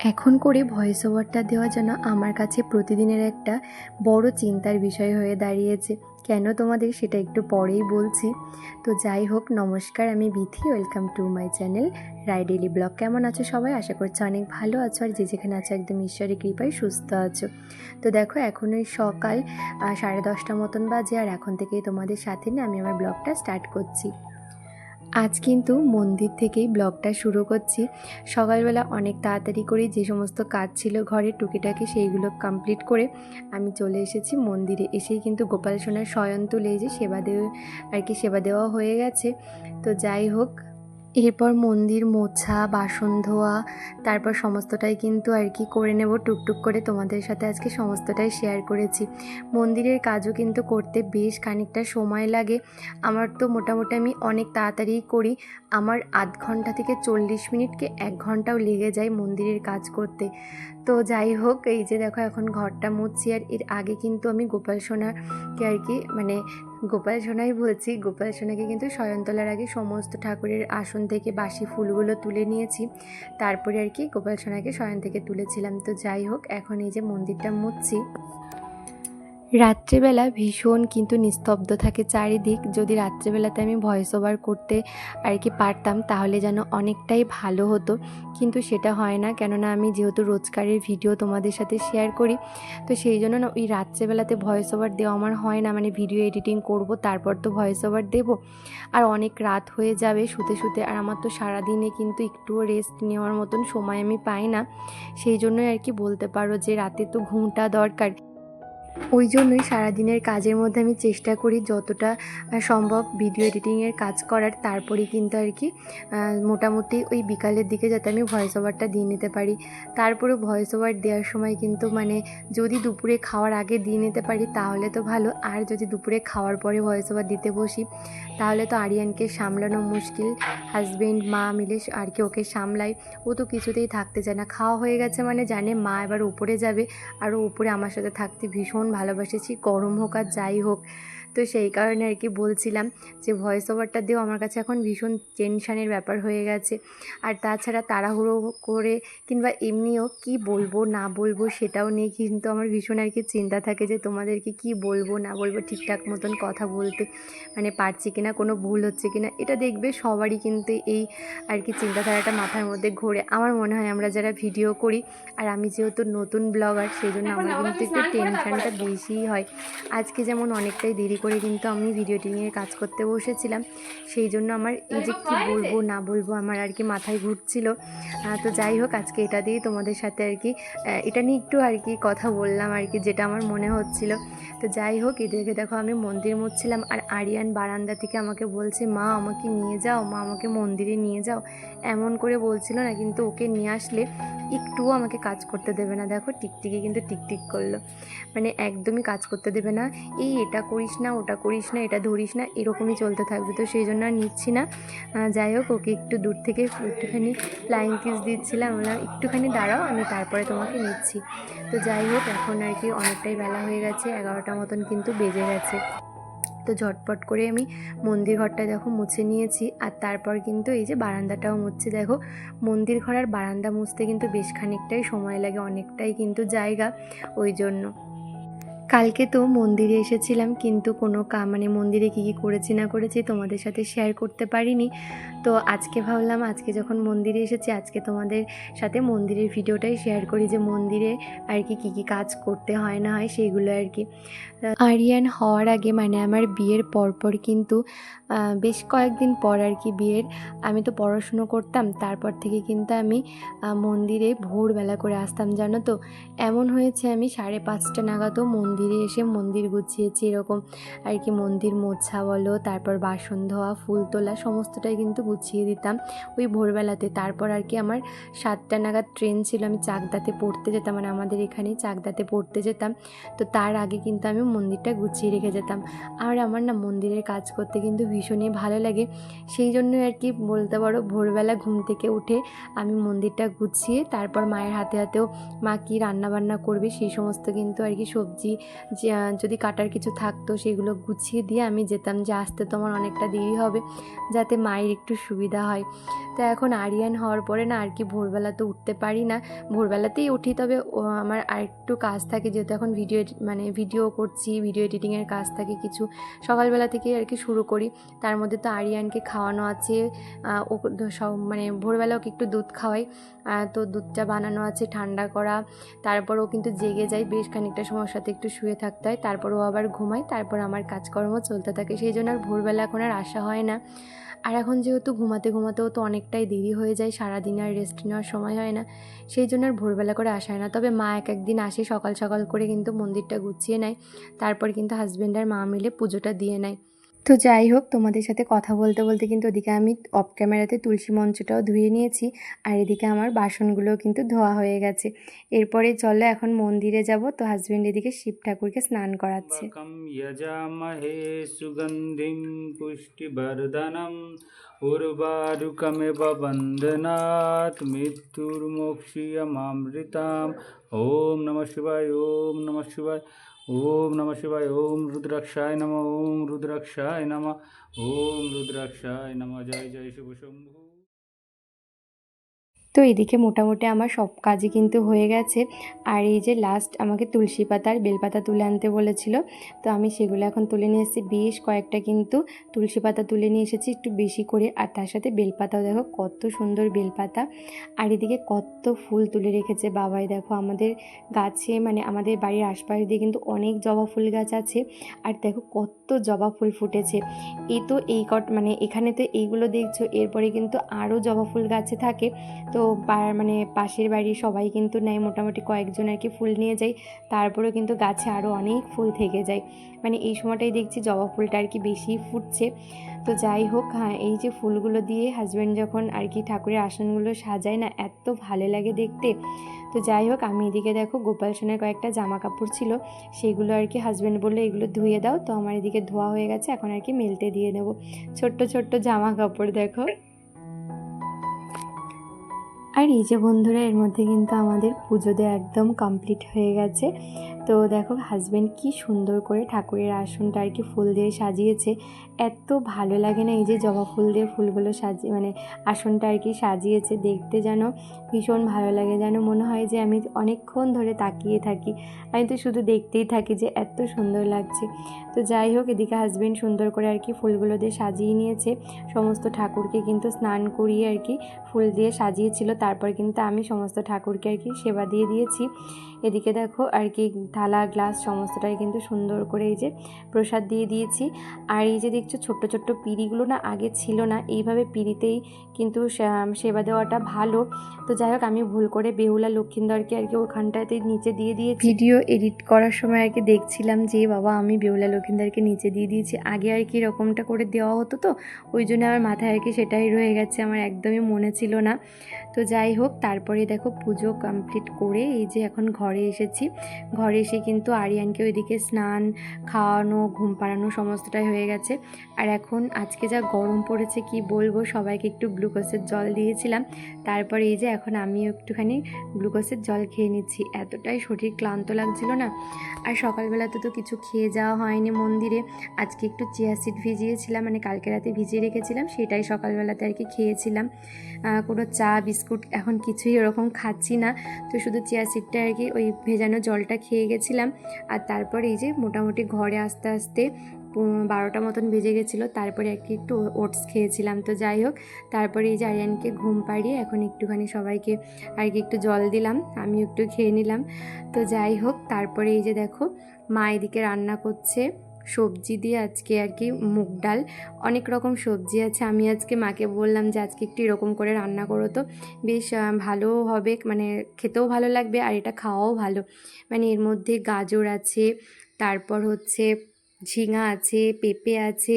এখন করে ভয়েস ওভারটা দেওয়া যেন আমার কাছে প্রতিদিনের একটা বড় চিন্তার বিষয় হয়ে দাঁড়িয়েছে। কেন তোমাদের সেটা একটু পরেই বলছি। তো যাই হোক, নমস্কার, আমি Bithi. Welcome to my channel Rai daily vlog কেমন আছো সবাই? আশা করছি অনেক ভালো আছো। আর যে যেখানে আছো, একদম ঈশ্বরের কৃপায় সুস্থ আছো। তো দেখো, এখন ওই সকাল সাড়ে দশটা মতন বাজে। আর এখন থেকেই তোমাদের সাথে নিয়ে আমি আমার ব্লগটা স্টার্ট করছি। আজ কিন্তু মন্দির থেকেই ব্লগটা শুরু করছি। সকালবেলা অনেক তাড়াতাড়ি করে যে সমস্ত কাজ ছিল ঘরে টুকিটাকি সেইগুলো কমপ্লিট করে আমি চলে এসেছি মন্দিরে। এসেই কিন্তু গোপাল সোনার শয়ন তুলে যে সেবা দেওয়া আর কি সেবা দেওয়া হয়ে গেছে। তো যাই হোক এরপর মন্দির, মোছা, বাসন ধোয়া, তারপর সমস্তটাই কিন্তু আর কি করে নেব টুকটুক করে তোমাদের সাথে আজকে সমস্তটাই শেয়ার করেছি। মন্দিরের কাজও কিন্তু করতে বেশ খানিকটা সময় লাগে। আমার তো মোটামুটি আমি অনেক তাড়াতাড়ি করি। আমার আধ ঘণ্টা থেকে চল্লিশ মিনিটকে এক ঘন্টাও লেগে যায় মন্দিরের কাজ করতে। তো যাই হোক, এই যে দেখো এখন ঘরটা মুছছি আর এর আগে কিন্তু আমি গোপাল সোনাকে আর কি মানে গোপাল সোনাই বলছি গোপাল সোনাকে কিন্তু শয়নতলার আগে সমস্ত ঠাকুরের আসন থেকে বাসি ফুলগুলো তুলে নিয়েছি। তারপরে আর কি গোপাল সোনাকে শয়ন থেকে তুলেছিলাম। তো যাই হোক, এখন এই যে মন্দিরটা মুছছি। রাত্রেবেলা ভীষণ কিন্তু নিস্তব্ধ থাকে চারিদিক। যদি রাত্রেবেলাতে আমি ভয়েস ওভার করতে আর কি পারতাম, তাহলে যেন অনেকটাই ভালো হতো। কিন্তু সেটা হয় না, কেননা আমি যেহেতু রোজকারের ভিডিও তোমাদের সাথে শেয়ার করি, তো সেই জন্য না ওই রাত্রেবেলাতে ভয়েস ওভার দেওয়া আমার হয় না। মানে ভিডিও এডিটিং করব, তারপর তো ভয়েস ওভার দেবো। আর অনেক রাত হয়ে যাবে শুতে শুতে, আর আমার তো সারাদিনে কিন্তু একটুও রেস্ট নেওয়ার মতন সময় আমি পাই না। সেই জন্যই আর কি বলতে পারো যে রাতে তো ঘুমটা দরকার। ওই জন্যই সারাদিনের কাজের মধ্যে আমি চেষ্টা করি যতটা সম্ভব ভিডিও এডিটিংয়ের কাজ করার, তারপরেই কিন্তু আর কি মোটামুটি ওই বিকালের দিকে যাতে আমি ভয়েস ওভারটা দিয়ে নিতে পারি। তারপরে ভয়েস ওভার দেওয়ার সময় কিন্তু মানে যদি দুপুরে খাওয়ার আগে দিয়ে নিতে পারি তাহলে তো ভালো, আর যদি দুপুরে খাওয়ার পরে ভয়েস ওভার দিতে বসি তাহলে তো আরিয়ানকে সামলানো মুশকিল। হাজবেন্ড মা মিলে আর কি ওকে সামলাই, ও তো কিছুতেই থাকতে চায় না। খাওয়া হয়ে গেছে মানে জানে মা এবার উপরে যাবে, আর উপরে আমার সাথে থাকতে ভীষণ ভালোবাসেছি গরম হোক আর যাই হোক। তো সেই কারণে আর কি বলছিলাম যে ভয়েস ওভারটা দিয়েও আমার কাছে এখন ভীষণ টেনশানের ব্যাপার হয়ে গেছে। আর তাছাড়া তাড়াহুড়ো করে কিংবা এমনিও কি বলব না বলব সেটাও নিয়ে কিন্তু আমার ভীষণ আর কি চিন্তা থাকে যে তোমাদেরকে কি বলব না বলব ঠিকঠাক মতন কথা বলতে মানে পারছি কিনা কোনো ভুল হচ্ছে কিনা এটা দেখবে সবারই কিন্তু এই আর কি চিন্তাধারাটা মাথার মধ্যে ঘোরে। আমার মনে হয় আমরা যারা ভিডিও করি আর আমি যেহেতু নতুন ব্লগার সেই জন্য আমার কিন্তু একটু টেনশানটা বেশিই হয়। আজকে যেমন অনেকটাই দেরি করে কিন্তু আমি ভিডিও এডিটিংয়ের কাজ করতে বসেছিলাম। সেই জন্য আমার এই যে কী বলব না বলব আমার আর কি মাথায় ঘুরছিল। তো যাই হোক, আজকে এটা দিয়েই তোমাদের সাথে আর কি এটা নিয়ে একটু আর কি কথা বললাম আর কি, যেটা আমার মনে হচ্ছিল। তো যাই হোক এদেরকে দেখো আমি মন্দির মুছছিলাম আর আরিয়ান বারান্দা থেকে আমাকে বলছে, মা, আমাকে নিয়ে যাও, মা, আমাকে মন্দিরে নিয়ে যাও। এমন করে বলছিল না, কিন্তু ওকে নিয়ে আসলে একটুও আমাকে কাজ করতে দেবে না। দেখো, টিকটিকি কিন্তু টিকটিক করল। মানে একদমই কাজ করতে দেবে না। এই, এটা করিস না ওটা করিস না, এটা ধরিস না, এরকমই চলতে থাকবে। তো সেই জন্য আর নিচ্ছি না। যাই হোক, ওকে একটু দূর থেকে একটুখানি ফ্লাইং কিস দিচ্ছিলাম। বললাম, একটুখানি দাঁড়াও, আমি তারপরে তোমাকে নিচ্ছি। তো যাই হোক, এখন আর কি অনেকটাই বেলা হয়ে গেছে, এগারোটা মতন কিন্তু বেজে গেছে। তো ঝটপট করে আমি মন্দির ঘরটা দেখো মুছে নিয়েছি। আর তারপর কিন্তু এই যে বারান্দাটাও মুছছি। দেখো মন্দির ঘর আর বারান্দা মুছতে কিন্তু বেশ খানিকটাই সময় লাগে, অনেকটাই কিন্তু জায়গা ওই জন্য। কালকে তো মন্দিরে এসেছিলাম, কিন্তু কোনো কা মানে মন্দিরে কী কী করেছি না করেছি তোমাদের সাথে শেয়ার করতে পারিনি। তো আজকে ভাবলাম, আজকে যখন মন্দিরে এসেছি, আজকে তোমাদের সাথে মন্দিরের ভিডিওটাই শেয়ার করি যে মন্দিরে আর কি কী কী কাজ করতে হয় না হয় সেইগুলো আর কি। আরিয়ান হওয়ার আগে মানে আমার বিয়ের পরপর কিন্তু বেশ কয়েকদিন পর আর কি বিয়ের, আমি তো পড়াশুনো করতাম, তারপর থেকে কিন্তু আমি মন্দিরে ভোরবেলা করে আসতাম, জানো তো? এমন হয়েছে আমি সাড়ে পাঁচটা নাগাদও মন্দিরে এসে মন্দির গুছিয়েছি, এরকম আর কি মন্দির মোছা বলো, তারপর বাসন ধোয়া, ফুল তোলা, সমস্তটাই কিন্তু গুছিয়ে দিতাম ওই ভোরবেলাতে। তারপর আর কি আমার সাতটা নাগাদ ট্রেন ছিল, আমি চাকদাতে পড়তে যেতাম মানে আমাদের এখানেই চাকদাতে পড়তে যেতাম। তো তার আগে কিন্তু আমি মন্দিরটা গুছিয়ে রেখে যেতাম। আর আমার না মন্দিরের কাজ করতে কিন্তু ভীষণই ভালো লাগে। সেই জন্যই আর কি বলতে পারো, ভোরবেলা ঘুম থেকে উঠে আমি মন্দিরটা গুছিয়ে, তারপর মায়ের হাতে হাতেও মা কী রান্নাবান্না করবে, সেই সমস্ত কিন্তু আর কি সবজি যদি কাটার কিছু থাকতো সেগুলো গুছিয়ে দিয়ে আমি যেতাম যে, আসতে তোমার অনেকটা দেরি হবে যাতে মায়ের একটু সুবিধা হয়। তো এখন আরিয়ান হওয়ার পরে না আর কি ভোরবেলা তো উঠতে পারি না। ভোরবেলাতেই উঠি, তবে আমার আরেকটু কাজ থাকে যেহেতু এখন ভিডিও মানে ভিডিও করছি, ভিডিও এডিটিংয়ের কাজ থাকে কিছু। সকালবেলা থেকেই আর কি শুরু করি। তার মধ্যে তো আরিয়ানকে খাওয়ানো আছে ও সব মানে ভোরবেলা ওকে একটু দুধ খাওয়াই তো দুধটা বানানো আছে, ঠান্ডা করা। তারপর ও কিন্তু জেগে যায়, বেশ খানিকটা সময়ের সাথে একটু শুয়ে থাকতে হয়, তারপর ও আবার ঘুমায়, তারপর আমার কাজকর্ম চলতে থাকে। সেই জন্য আর ভোরবেলা এখন আর আসা হয় না। আর এখন যেহেতু ঘুমাতে ঘুমাতেও তো অনেকটাই দেরি হয়ে যায়, সারাদিন আর রেস্ট নেওয়ার সময় হয় না, সেই জন্য আর ভোরবেলা করে আসা হয় না। তবে মা এক একদিন আসে, সকাল সকাল করে কিন্তু মন্দিরটা গুছিয়ে নেয়, তারপর কিন্তু হাজব্যান্ড আর মা মিলে পুজোটা দিয়ে নেয়। তো যাই হোক, তোমাদের সাথে কথা বলতে বলতে কিন্তু ওদিকে আমি অফ ক্যামেরাতে তুলসী মঞ্চটাও ধুয়ে নিয়েছি, আর এদিকে আমার বাসনগুলোও কিন্তু ধোয়া হয়ে গেছে। এরপরে চলো এখন মন্দিরে যাব, তো হাজব্যান্ড এদিকে শিব ঠাকুরকে স্নান করাচ্ছে। সুগন্ধিম পুষ্টিবর্ধনম উর্বারুকমেব ওম নমঃ শিবায়, ওম নমঃ শিবায়। नमः शिवाय ॐ नमः शिवाय ॐ रुद्राक्षाय नमः ॐ रुद्राक्षाय नमः ॐ रुद्राक्षाय नमः जय जय शिव शम्भु তো এদিকে মোটামুটি আমার সব কাজই কিন্তু হয়ে গেছে। আর এই যে লাস্ট আমাকে তুলসী পাতা আর বেলপাতা তুলে আনতে বলেছিল, তো আমি সেগুলো এখন তুলে নিয়ে এসেছি। বেশ কয়েকটা কিন্তু তুলসী পাতা তুলে নিয়ে এসেছি একটু বেশি করে। আর তার সাথে বেলপাতাও দেখো কত সুন্দর বেলপাতা। আর এদিকে কত ফুল তুলে রেখেছে বাবাই। দেখো আমাদের গাছে মানে আমাদের বাড়ির আশপাশ দিয়ে কিন্তু অনেক জবা ফুল গাছ আছে। আর দেখো কত জবা ফুল ফুটেছে। এই তো এই কট মানে এখানে তো এইগুলো দেখছ, এরপরে কিন্তু আরও জবা ফুল গাছে থাকে। তো পা- মানে পাশের বাড়ির সবাই কিন্তু নেয় মোটামুটি কয়েকজন আর কি ফুল নিয়ে যায়। তারপরেও কিন্তু গাছে আরও অনেক ফুল থেকে যায়। মানে এই সময়টাই দেখছি জবা ফুলটা আর কি বেশি ফুটছে। তো যাই হোক হ্যাঁ এই যে ফুলগুলো দিয়ে হাজব্যান্ড যখন আর কি ঠাকুরের আসনগুলো সাজায় না, এত ভালো লাগে দেখতে। তো যাই হোক, আমি এদিকে দেখো গোপাল সোনার কয়েকটা জামা কাপড় ছিল, সেগুলো আর কি হাজব্যান্ড বলল, এগুলো ধুয়ে দাও, তো আমার এদিকে ধোয়া হয়ে গেছে, এখন আর কি মেলতে দিয়ে দেবো ছোট্ট ছোট্ট জামা কাপড় দেখো। আর এই যে বন্ধুরা এর মধ্যে কিন্তু আমাদের পুজো দেওয়া একদম কমপ্লিট হয়ে গেছে। তো দেখো হাজব্যান্ড কি সুন্দর করে ঠাকুরের আসনটা আর কি ফুল দিয়ে সাজিয়েছে। এত ভালো লাগে না এই যে জবা ফুল দিয়ে ফুলগুলো সাজিয়ে মানে আসনটা আর কি সাজিয়েছে। দেখতে যেন ভীষণ ভালো লাগে, যেন মনে হয় যে আমি অনেকক্ষণ ধরে তাকিয়ে থাকি। আমি তো শুধু দেখতেই থাকি যে এত সুন্দর লাগছে। তো যাই হোক, এদিকে হাজব্যান্ড সুন্দর করে আর কি ফুলগুলো দিয়ে সাজিয়ে নিয়েছে। সমস্ত ঠাকুরকে কিন্তু স্নান করিয়ে আর কি ফুল দিয়ে সাজিয়েছিল। তারপর কিন্তু আমি সমস্ত ঠাকুরকে আর কি সেবা দিয়ে দিয়েছি। এদিকে দেখো আর কি থালা, গ্লাস সমস্তটাই কিন্তু সুন্দর করে এই যে প্রসাদ দিয়ে দিয়েছি। আর এই যে দেখছ ছোট্ট ছোট্ট পিঁড়িগুলো না আগে ছিল না, এইভাবে পিঁড়িতেই কিন্তু সেবা দেওয়াটা ভালো। তো যাই হোক, আমি ভুল করে বেহুলা লক্ষিন্দরকে আর কি ওখানটাতে নিচে দিয়ে দিয়ে ভিডিও এডিট করার সময় আর কি দেখছিলাম যে, বাবা, আমি বেহুলা লক্ষিন্দরকে নিচে দিয়ে দিয়েছি। আগে আর কি এরকমটা করে দেওয়া হতো তো, ওই জন্য আমার মাথায় আর কি সেটাই রয়ে গেছে। আমার একদমই মনে ছিল না। তো যাই হোক, তারপরে দেখো পুজো কমপ্লিট করে এই যে এখন ঘরে এসেছি। ঘরে এসে কিন্তু আরিয়ানকে ওইদিকে স্নান, খাওয়ানো, ঘুম পাড়ানো সমস্তটাই হয়ে গেছে। আর এখন আজকে যা গরম পড়েছে কি বলব, সবাইকে একটু গ্লুকোজের জল দিয়েছিলাম। তারপরে এই যে এখন আমিও একটুখানি গ্লুকোজের জল খেয়ে নিচ্ছি। এতটাই শরীর ক্লান্ত লাগছিল না। আর সকালবেলাতে তো কিছু খেয়ে যাওয়া হয়নি মন্দিরে। আজকে একটু চিয়া সিড ভিজিয়েছিলাম মানে কালকে রাতে ভিজিয়ে রেখেছিলাম, সেটাই সকালবেলাতে আর কি খেয়েছিলাম। কোনো চা, বিস্কুট এখন কিছুই ওরকম খাচ্ছি না। তো শুধু চিয়া সিডটা আর কি ওই ভেজানো জলটা খেয়ে গেছিলাম। আর তারপর এই যে মোটামুটি ঘরে আস্তে আস্তে বারোটা মতন বেজে গেছিল, তারপরে কি একটু ওটস খেয়েছিলাম। তো যাই হোক, তারপরে এই যে আরিয়ানকে ঘুম পাড়িয়ে এখন একটুখানি সবাইকে আর কি একটু জল দিলাম, আমিও একটু খেয়ে নিলাম। তো যাই হোক, তারপরে এই যে দেখো, মা এদিকে রান্না করছে। সবজি দিয়ে আজকে আর কি মুগ ডাল। অনেক রকম সবজি আছে। আমি আজকে মাকে বললাম যে, আজকে একটু এরকম করে রান্না করো তো। বেশ ভালো হবে মানে খেতেও ভালো লাগবে আর এটা খাওয়াও ভালো। মানে এর মধ্যে গাজর আছে, তারপর হচ্ছে ঝিঙা আছে, পেঁপে আছে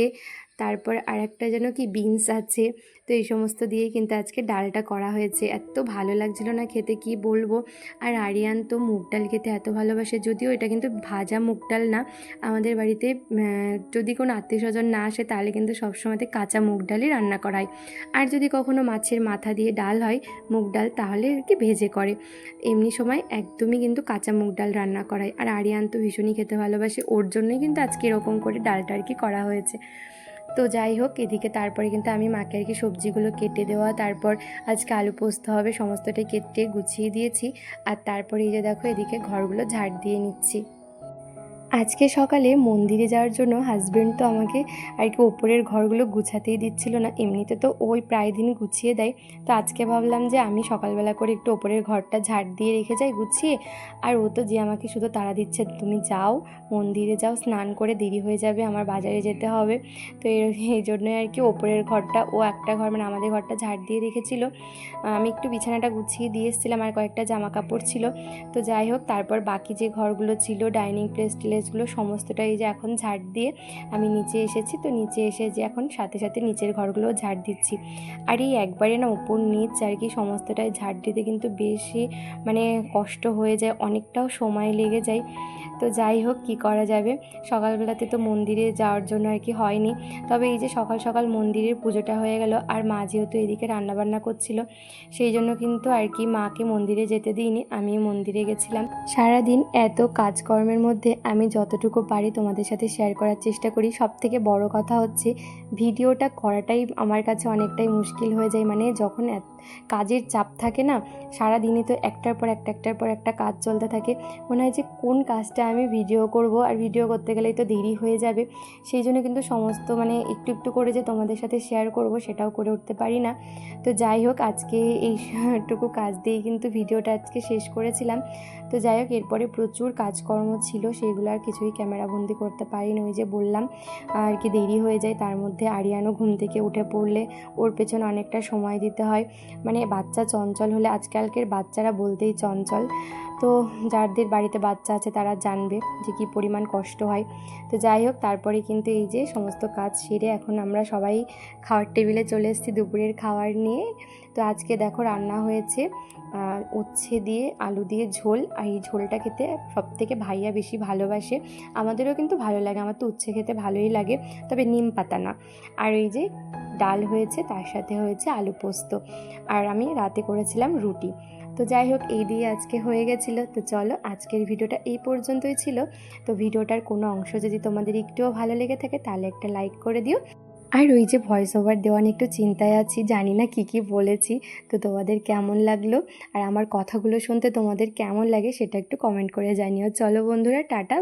তারপর আর একটা যেন কি বিনস আছে। তো এই সমস্ত দিয়েই কিন্তু আজকে ডালটা করা হয়েছে। এত ভালো লাগছিল না খেতে, কি বলব? আর আরিয়ান তো মুগ ডাল খেতে এত ভালোবাসে, যদিও এটা কিন্তু ভাজা মুগ ডাল না। আমাদের বাড়িতে যদি কোনো আত্মীয় স্বজন না আসে, তাহলে কিন্তু সবসময়তে কাঁচা মুগ ডালই রান্না করা হয় আর যদি কখনো মাছের মাথা দিয়ে ডাল হয়, মুগ ডাল, তাহলে আর কি ভেজে করে। এমনি সময় একদমই কিন্তু কাঁচা মুগ ডাল রান্না করায়। আর আরিয়ান তো ভীষণই খেতে ভালোবাসে, ওর জন্যই কিন্তু আজকে এরকম করে ডালটা আর কি করা হয়েছে। তো যাই হোক, এদিকে তারপরে কিন্তু আমি মাকে আর কি সবজিগুলো কেটে দেওয়া, তারপর আজকে আলু পোস্ত হবে, সমস্তটাই কেটে গুছিয়ে দিয়েছি। আর তারপরে এই যে দেখো, এদিকে ঘরগুলো ঝাড় দিয়ে নিচ্ছি। আজকে সকালে মন্দিরে যাওয়ার জন্য হাজব্যান্ড তো আমাকে আর কি ওপরের ঘরগুলো গুছাতেই দিচ্ছিল না। এমনিতে তো ওই প্রায় দিন গুছিয়ে দেয়। তো আজকে ভাবলাম যে আমি সকালবেলা করে একটু ওপরের ঘরটা ঝাড় দিয়ে রেখে যাই গুছিয়ে। আর ও তো যে আমাকে শুধু তাড়া দিচ্ছে, তুমি যাও, মন্দিরে যাও, স্নান করে দেরি হয়ে যাবে, আমার বাজারে যেতে হবে। তো এই জন্যই আর কি ওপরের ঘরটা, ও একটা ঘর মানে আমাদের ঘরটা ঝাড় দিয়ে রেখেছিল। আমি একটু বিছানাটা গুছিয়ে দিয়ে এসেছিলাম, আর কয়েকটা জামা কাপড় ছিল। তো যাই হোক, তারপর বাকি যে ঘরগুলো ছিল, ডাইনিং প্লেস টিলেসগুলো সমস্তটাই যে এখন ঝাড় দিয়ে আমি নিচে এসেছি। তো নিচে এসে যে এখন সাথে সাথে নিচের ঘরগুলো ঝাড় দিচ্ছি। আর এই একবারে না ওপর নিচ আর কি সমস্তটাই ঝাড় দিতে কিন্তু বেশি মানে কষ্ট হয়ে যায়, অনেকটাও সময় লেগে যায়। তো যাই হোক, কি করা যাবে? সকালবেলাতে তো মন্দিরে যাওয়ার জন্য আর কি হয়নি। তবে এই যে সকাল সকাল মন্দিরের পুজোটা হয়ে গেল আর মা যেহেতু এদিকে রান্নাবান্না করছিল, সেই জন্য কিন্তু আর কি মাকে মন্দিরে যেতে দিইনি আমি মন্দিরে গেছিলাম। সারাদিন এত কাজকর্মের মধ্যে আমি যতটুকু পারি তোমাদের সাথে শেয়ার করার চেষ্টা করি। সব থেকে বড় কথা হচ্ছে, ভিডিওটা করাটাই আমার কাছে অনেকটাই মুশকিল হয়ে যায়। মানে যখন এত- কাজের চাপ থাকে না সারা দিনে তো একটার পর একটা, একটার পর একটা কাজ চলতে থাকে। মনে হয় যে কোন কাজটা আমি ভিডিও করব আর ভিডিও করতে গেলেই তো দেরি হয়ে যাবে। সেই জন্য কিন্তু সমস্ত মানে একটু একটু করে যে তোমাদের সাথে শেয়ার করব সেটাও করে উঠতে পারি না। তো যাই হোক, আজকে এইটুকু কাজ দিয়েই কিন্তু ভিডিওটা আজকে শেষ করেছিলাম। তো যাই হোক, এরপরে প্রচুর কাজকর্ম ছিল, সেগুলো আর কিছুই ক্যামেরাবন্দি করতে পারিনি, ওই যে বললাম। আর কি দেরি হয়ে যায়, তার মধ্যে আরিয়ানো ঘুম থেকে উঠে পড়লে ওর পেছনে অনেকটা সময় দিতে হয়। মানে বাচ্চা চঞ্চল হলে আজকালকের বাচ্চারা বলতেই চঞ্চল। তো যাদের বাড়িতে বাচ্চা আছে তারা জানবে যে কী পরিমাণ কষ্ট হয়। তো যাই হোক, তারপরে কিন্তু এই যে সমস্ত কাজ সেরে এখন আমরা সবাই খাওয়ার টেবিলে চলে এসেছি দুপুরের খাবার নিয়ে। তো আজকে দেখো রান্না হয়েছে উচ্ছে দিয়ে আলু দিয়ে ঝোল। আর এই ঝোলটা খেতে সব থেকে ভাইয়া বেশি ভালোবাসে। আমাদেরও কিন্তু ভালো লাগে, আমার তো উচ্ছে খেতে ভালোই লাগে, তবে নিম পাতা না। আর এই যে ডাল হয়েছে, তার সাথে হয়েছে আলু পোস্ত। আর আমি রাতে করেছিলাম রুটি। তো যাই হোক, এই দিয়ে আজকে হয়ে গেছিল। তো চলো, আজকের ভিডিওটা এই পর্যন্তই ছিল। তো ভিডিওটার কোনো অংশ যদি তোমাদের একটুও ভালো লেগে থাকে, তাহলে একটা লাইক করে দিও। আর ওই যে ভয়েস ওভার দেওয়া নিয়ে একটু চিন্তায় আছি, জানি না কী কী বলেছি। তো তোমাদের কেমন লাগল? আর আমার কথাগুলো শুনতে তোমাদের কেমন লাগে, সেটা একটু কমেন্ট করে জানিও। চলো বন্ধুরা, টাটা।